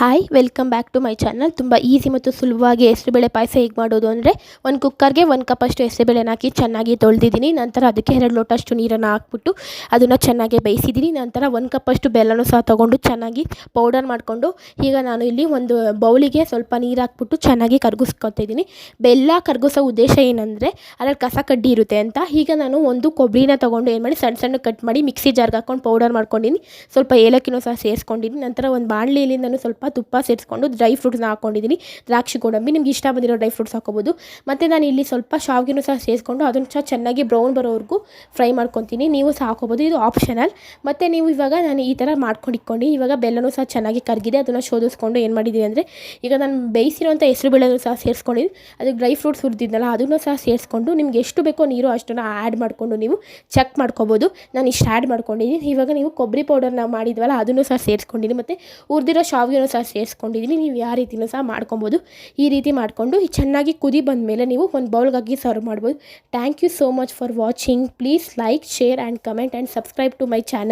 Hi welcome back to my channel ತುಂಬ easy ಮತ್ತು ಸುಲಭವಾಗಿ ಹೆಸರುಬೇಳೆ ಪಾಯಸ ಹೇಗೆ ಮಾಡೋದು ಅಂದರೆ, ಒಂದು ಕುಕ್ಕರ್ಗೆ ಒಂದು ಕಪ್ಪಷ್ಟು ಹೆಸರುಬೇಳೆನ ಹಾಕಿ ಚೆನ್ನಾಗಿ ತೊಳೆದಿದ್ದೀನಿ. ನಂತರ ಅದಕ್ಕೆ ಎರಡು ಲೋಟಷ್ಟು ನೀರನ್ನು ಹಾಕ್ಬಿಟ್ಟು ಅದನ್ನು ಚೆನ್ನಾಗಿ ಬೇಯಿಸಿದ್ದೀನಿ. ನಂತರ ಒಂದು ಕಪ್ಪಷ್ಟು ಬೆಲ್ಲನೂ ಸಹ ತೊಗೊಂಡು ಚೆನ್ನಾಗಿ ಪೌಡರ್ ಮಾಡಿಕೊಂಡು, ಈಗ ನಾನು ಇಲ್ಲಿ ಒಂದು ಬೌಲಿಗೆ ಸ್ವಲ್ಪ ನೀರು ಹಾಕ್ಬಿಟ್ಟು ಚೆನ್ನಾಗಿ ಕರ್ಗಿಸ್ಕೊತಿದ್ದೀನಿ ಬೆಲ್ಲ ಕರಗಿಸೋ ಉದ್ದೇಶ ಏನಂದರೆ, ಅದರಲ್ಲಿ ಕಸ ಕಡ್ಡಿ ಇರುತ್ತೆ ಅಂತ. ಈಗ ನಾನು ಒಂದು ಕೊಬ್ಬರಿನ ತೊಗೊಂಡು ಏನು ಮಾಡಿ, ಸಣ್ಣ ಸಣ್ಣ ಕಟ್ ಮಾಡಿ ಮಿಕ್ಸಿ ಜಾರ್ಗೆ ಹಾಕ್ಕೊಂಡು ಪೌಡರ್ ಮಾಡ್ಕೊಂಡಿದ್ದೀನಿ. ಸ್ವಲ್ಪ ಏಲಕ್ಕಿನೂ ಸಹ ಸೇರಿಸ್ಕೊಂಡಿದ್ದೀನಿ. ನಂತರ ಒಂದು ಬಾಣಲೆಯಲ್ಲಿ ನಾನು ಸ್ವಲ್ಪ ತುಪ್ಪ ಸೇರಿಸ್ಕೊಂಡು ಡ್ರೈ ಫ್ರೂಟ್ಸ್ನ ಹಾಕ್ಕೊಂಡಿದ್ದೀನಿ ದ್ರಾಕ್ಷಿ ಗೋಡಂಬಿ ನಿಮ್ಗೆ ಇಷ್ಟ ಬಂದಿರೋ ಡ್ರೈ ಫ್ರೂಟ್ಸ್ ಹಾಕೋಬೋದು ಮತ್ತು ನಾನು ಇಲ್ಲಿ ಸ್ವಲ್ಪ ಶಾವಿಗೆನೂ ಸಹ ಸೇರಿಸ್ಕೊಂಡು ಅದನ್ನು ಸಹ ಚೆನ್ನಾಗಿ ಬ್ರೌನ್ ಬರೋವರೆಗೂ ಫ್ರೈ ಮಾಡ್ಕೊತೀನಿ. ನೀವು ಸಹ ಹಾಕೋಬೋದು ಇದು ಆಪ್ಷನಲ್ ಮತ್ತು ನೀವು ಇವಾಗ ನಾನು ಈ ಥರ ಮಾಡ್ಕೊಂಡು ಇಟ್ಕೊಂಡು ಇವಾಗ ಬೆಲ್ಲನೂ ಸಹ ಚೆನ್ನಾಗಿ ಕರಗಿದೆ. ಅದನ್ನು ಶೋಧಿಸ್ಕೊಂಡು ಏನು ಮಾಡಿದ್ದೀನಿ ಅಂದರೆ ಈಗ ನಾನು ಬೇಯಿಸಿರುವಂಥ ಹೆಸರು ಬೇಳೆನೂ ಸಹ ಸೇರಿಸ್ಕೊಂಡಿದ್ದು ಅದು ಡ್ರೈ ಫ್ರೂಟ್ಸ್ ಹುರಿದಿದ್ನಲ್ಲ ಅದನ್ನು ಸಹ ಸೇರಿಸ್ಕೊಂಡು ನಿಮ್ಗೆ ಎಷ್ಟು ಬೇಕೋ ನೀರು ಅಷ್ಟನ್ನು ಆ್ಯಡ್ ಮಾಡಿಕೊಂಡು ನೀವು ಚೆಕ್ ಮಾಡ್ಕೋಬೋದು. ನಾನು ಇಷ್ಟು ಆ್ಯಡ್ ಮಾಡ್ಕೊಂಡಿದ್ದೀನಿ ಇವಾಗ ನೀವು ಕೊಬ್ಬರಿ ಪೌಡರ್ನ ಮಾಡಿದ್ವಲ್ಲ ಅದನ್ನು ಸಹ ಸೇರಿಸ್ಕೊಂಡಿದ್ದೀನಿ ಮತ್ತು ಹುರಿದಿರೋ ಶಾವಿಗೆನೂ ಸಹ ಸೇರಿಸ್ಕೊಂಡಿದ್ದೀನಿ ನೀವು ಯಾವ ರೀತಿಯೂ ಸಹ ಮಾಡ್ಕೊಬೋದು. ಈ ರೀತಿ ಮಾಡಿಕೊಂಡು ಚೆನ್ನಾಗಿ ಕುದಿ ಬಂದಮೇಲೆ ನೀವು ಒಂದು ಬೌಲ್ಗಾಗಿ ಸರ್ವ್ ಮಾಡ್ಬೋದು. Thank you so much for watching please like share and comment and subscribe to my channel